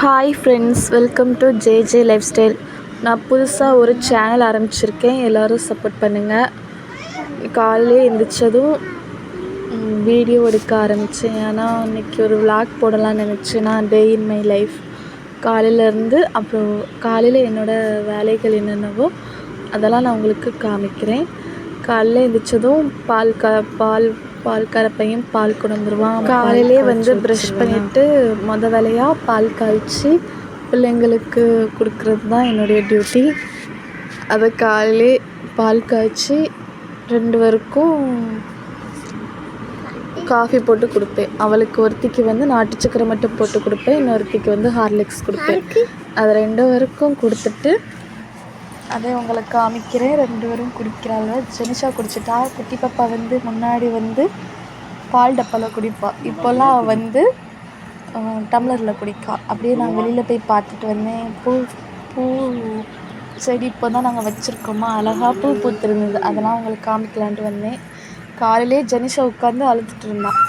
Hi friends welcome to J J life style நான் புதுசாக ஒரு சேனல் ஆரம்பிச்சிருக்கேன். எல்லோரும் சப்போர்ட் பண்ணுங்கள் காலையிலே எழுந்திரிச்சதும் வீடியோ எடுக்க ஆரம்பித்தேன் ஏன்னா இன்றைக்கி ஒரு விளாக் போடலாம்னு நினச்சேன். நான் டே இன் மை லைஃப் காலையிலேருந்து அப்புறம் காலையில் என்னோடய வேலைகள் என்னென்னவோ அதெல்லாம் நான் உங்களுக்கு காமிக்கிறேன். காலையில் எழுந்திரிச்சதும் பால் க பால் பால் கறப்பையும் பால் கொண்டு வந்துடுவான் காலையிலே வந்து ப்ரஷ் பண்ணிவிட்டு மொத வேலையாக பால் காய்ச்சி பிள்ளைங்களுக்கு கொடுக்குறது தான் என்னுடைய டியூட்டி அதை காலையிலே பால் காய்ச்சி ரெண்டு பேருக்கும் காஃபி போட்டு கொடுப்பேன். அவளுக்கு ஒருத்திக்கு வந்து நாட்டு சக்கரை மட்டும் போட்டு கொடுப்பேன். இன்னொருத்திக்கு வந்து ஹார்லிக்ஸ் கொடுப்பேன். அது ரெண்டு பேருக்கும் கொடுத்துட்டு அதை உங்களுக்கு காமிக்கிறேன். ரெண்டு பேரும் குடிக்கிறாள் ஜெனிஷா குடிச்சிட்டா. குட்டி பாப்பா வந்து முன்னாடி வந்து பால் டப்பாவில் குடிப்பா. இப்போல்லாம் வந்து டம்ளரில் குடிக்கா. அப்படியே நான் வெளியில் போய் பார்த்துட்டு வந்தேன். பூ பூ செடி இப்போ தான் நாங்கள் வச்சுருக்கோமா. அழகாக பூ பூத்துருந்தது. அதெல்லாம் உங்களுக்கு காமிக்கலான்ட்டு வந்தேன். காலையிலே ஜெனிஷா உட்காந்து அழுத்துட்டு இருந்தான்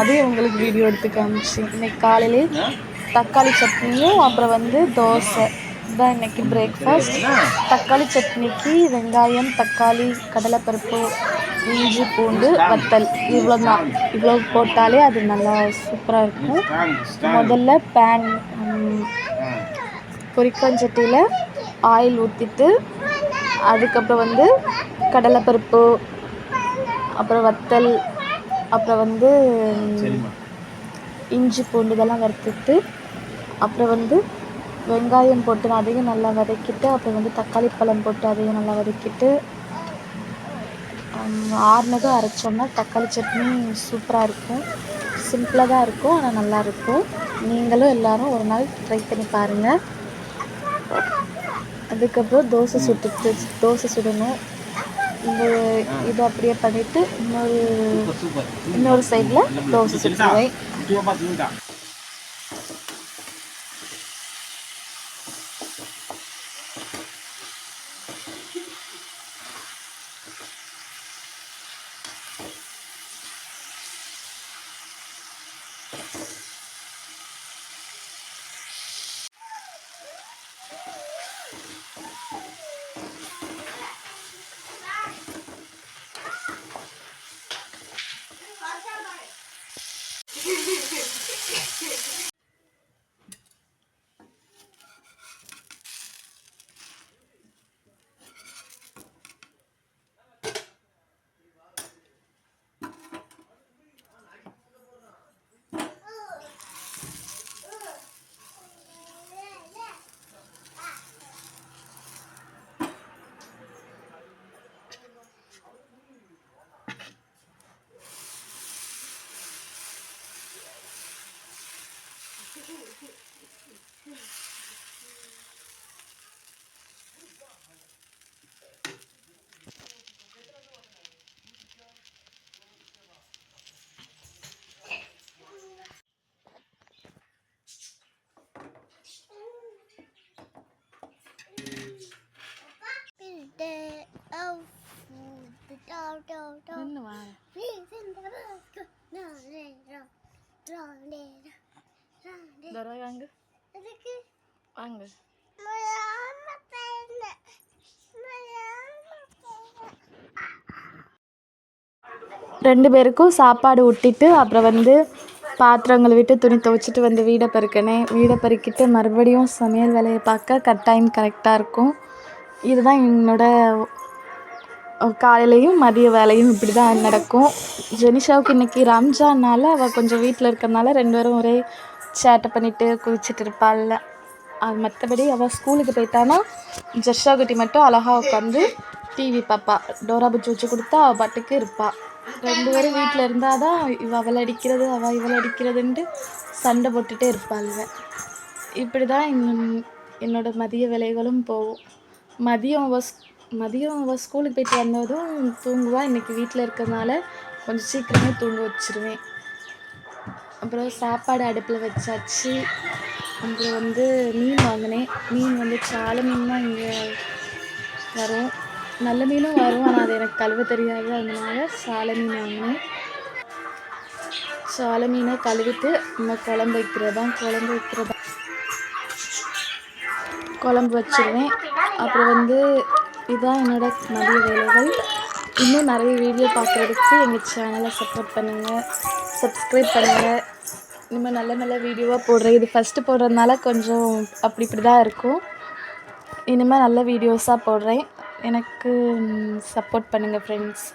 அதே உங்களுக்கு வீடியோ எடுத்து காமிச்சு. இன்னைக்கு காலையிலே தக்காளி சட்னியும் அப்புறம் வந்து தோசை. இதுதான் இன்றைக்கி பிரேக்ஃபாஸ்ட் தக்காளி சட்னிக்கு வெங்காயம் தக்காளி கடலைப்பருப்பு இஞ்சி பூண்டு வத்தல். இவ்வளோ தான் இவ்வளோ போட்டாலே அது நல்லா சூப்பராக இருக்கும். முதல்ல பேன் பொரிக்கஞ்சட்டியில் ஆயில் ஊற்றிட்டு அதுக்கப்புறம் வந்து கடலைப்பருப்பு அப்புறம் வத்தல் அப்புறம் வந்து இஞ்சி பூண்டு இதெல்லாம் வறுத்துட்டு அப்புறம் வந்து வெங்காயம் போட்டு அதையும் நல்லா வதக்கிட்டு அப்புறம் வந்து தக்காளி பழம் போட்டு அதையும் நல்லா வதக்கிட்டு ஆறுனதும் அரைச்சோம்னா தக்காளி சட்னி சூப்பராக இருக்கும். சிம்பிளாக தான் இருக்கும் ஆனால் நல்லாயிருக்கும் நீங்களும் எல்லோரும் ஒரு நாள் ட்ரை பண்ணி பாருங்கள் அதுக்கப்புறம் தோசை சுட்டுட்டு தோசை சுடணும். இந்த இதை அப்படியே பண்ணிவிட்டு இன்னொரு இன்னொரு சைடில் தோசை சுட்டுருவேன். தடவை வாங்க. வாங்க. ரெண்டு பேருக்கும் சாப்பாடு ஊட்டிட்டு அப்புறம் வந்து பாத்திரங்களை விட்டு துணி துவைச்சிட்டு வந்து வீடை பெருக்கினேன். வீடை பெருக்கிட்டு மறுபடியும் சமையல் வேலையை பார்க்க கட் டைம் கரெக்டாக இருக்கும். இதுதான் என்னோட காலையிலையும் மதிய வேலையும் இப்படி தான் நடக்கும். ஜெனிஷாவுக்கு இன்றைக்கி ரம்ஜான்னால அவள் கொஞ்சம் வீட்டில் இருக்கிறனால ரெண்டு பேரும் ஒரே சேட்டை பண்ணிவிட்டு குதிச்சிட்டு இருப்பாள்ல. அது மற்றபடி அவள் ஸ்கூலுக்கு போயிட்டான்னா ஜர்ஷா குட்டி மட்டும் அழகாக உட்காந்து டிவி பார்ப்பா டோரா புஜ்ஜி வச்சு கொடுத்தா அவள் பாட்டுக்கு இருப்பாள் ரெண்டு பேரும் வீட்டில் இருந்தால் தான் இவள் அவளை அடிக்கிறது அவள் இவளை அடிக்கிறதுன்ட்டு சண்டை போட்டுகிட்டே இருப்பாளுங்க இப்படி தான் என்னோட மதிய வேலைகளும் போகும். மதியம் அவள் மதியம் அவள் ஸ்கூலுக்கு போயிட்டு வந்ததும் தூங்குவாள் இன்றைக்கி வீட்டில் இருக்கிறதுனால கொஞ்சம் சீக்கிரமே தூங்க வச்சிருவேன். அப்புறம் சாப்பாடு அடுப்பில் வச்சாச்சு. அப்புறம் வந்து மீன் வாங்கினேன். மீன் வந்து சால மீன் தான் இங்கே வரும் நல்ல மீனும் வரும் ஆனால் அது எனக்கு கழுவ தெரியாது. அதனால சால மீன் வாங்கினேன். சால மீனை கழுவிட்டு நம்ம குழம்பு வைக்கிறதான் குழம்பு வைக்கிறதா குழம்பு வச்சுருவேன். அப்புறம் வந்து இதுதான் என்னோட மதிய வேலைகள். இன்னும் நிறைய வீடியோ பார்க்குறதுக்கு எங்கள் சேனலை சப்போர்ட் பண்ணுங்கள் சப்ஸ்கிரைப் பண்ணுங்கள் இனிமேல் நல்ல நல்ல வீடியோவாக போடுறேன் இது ஃபஸ்ட்டு போடுறதுனால கொஞ்சம் அப்படி இப்படி தான் இருக்கும். இனிமேல் நல்ல வீடியோஸாக போடுறேன். எனக்கு சப்போர்ட் பண்ணுங்கள் ஃப்ரெண்ட்ஸ்